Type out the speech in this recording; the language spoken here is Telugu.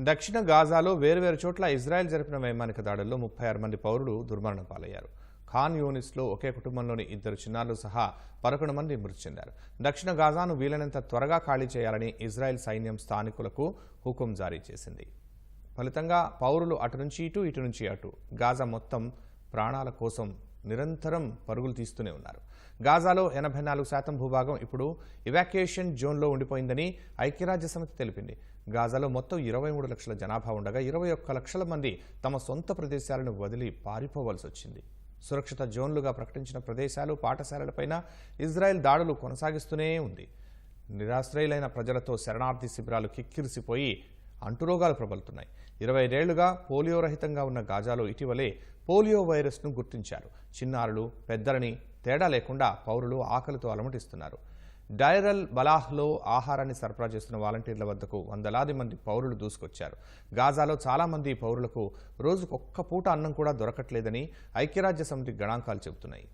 దక్షిణ గాజాలో వేర్వేరు చోట్ల ఇజ్రాయెల్ జరిపిన వైమానిక దాడుల్లో ముప్పై ఆరు మంది పౌరులు దుర్మరణం పాలయ్యారు. ఖాన్ యూనిస్లో ఒకే కుటుంబంలోని ఇద్దరు చిన్నారులు సహా పదకొండు మంది మృతి చెందారు. దక్షిణ గాజాను వీలైనంత త్వరగా ఖాళీ చేయాలని ఇజ్రాయెల్ సైన్యం స్థానికులకు హుకుం జారీ చేసింది. ఫలితంగా పౌరులు అటు నుంచి ఇటు ఇటు నుంచి అటు. గాజా మొత్తం ప్రాణాల కోసం నిరంతరం పరుగులు తీస్తూనే ఉన్నారు. గాజాలో ఎనభై నాలుగు శాతం భూభాగం ఇప్పుడు ఇవాక్యుయేషన్ జోన్లో ఉండిపోయిందని ఐక్యరాజ్య సమితి తెలిపింది. గాజాలో మొత్తం ఇరవై మూడు లక్షల జనాభా ఉండగా ఇరవై ఒక్క లక్షల మంది తమ సొంత ప్రదేశాలను వదిలి పారిపోవలసి వచ్చింది. సురక్షిత జోన్లుగా ప్రకటించిన ప్రదేశాలు పాఠశాలలపైన ఇజ్రాయెల్ దాడులు కొనసాగిస్తూనే ఉంది. నిరాశ్రయులైన ప్రజలతో శరణార్థి శిబిరాలు కిక్కిరిసిపోయి అంటురోగాలు ప్రబలుతున్నాయి. ఇరవై ఏళ్ళుగా పోలియో రహితంగా ఉన్న గాజాలో ఇటీవలే పోలియో వైరస్ను గుర్తించారు. చిన్నారులు పెద్దలని తేడా లేకుండా పౌరులు ఆకలితో అలమటిస్తున్నారు. డైరల్ బలాహ్లో ఆహారాన్ని సరఫరా చేస్తున్న వాలంటీర్ల వద్దకు వందలాది మంది పౌరులు దూసుకొచ్చారు. గాజాలో చాలామంది పౌరులకు రోజుకొక్క పూట అన్నం కూడా దొరకట్లేదని ఐక్యరాజ్య సమితి గణాంకాలు చెబుతున్నాయి.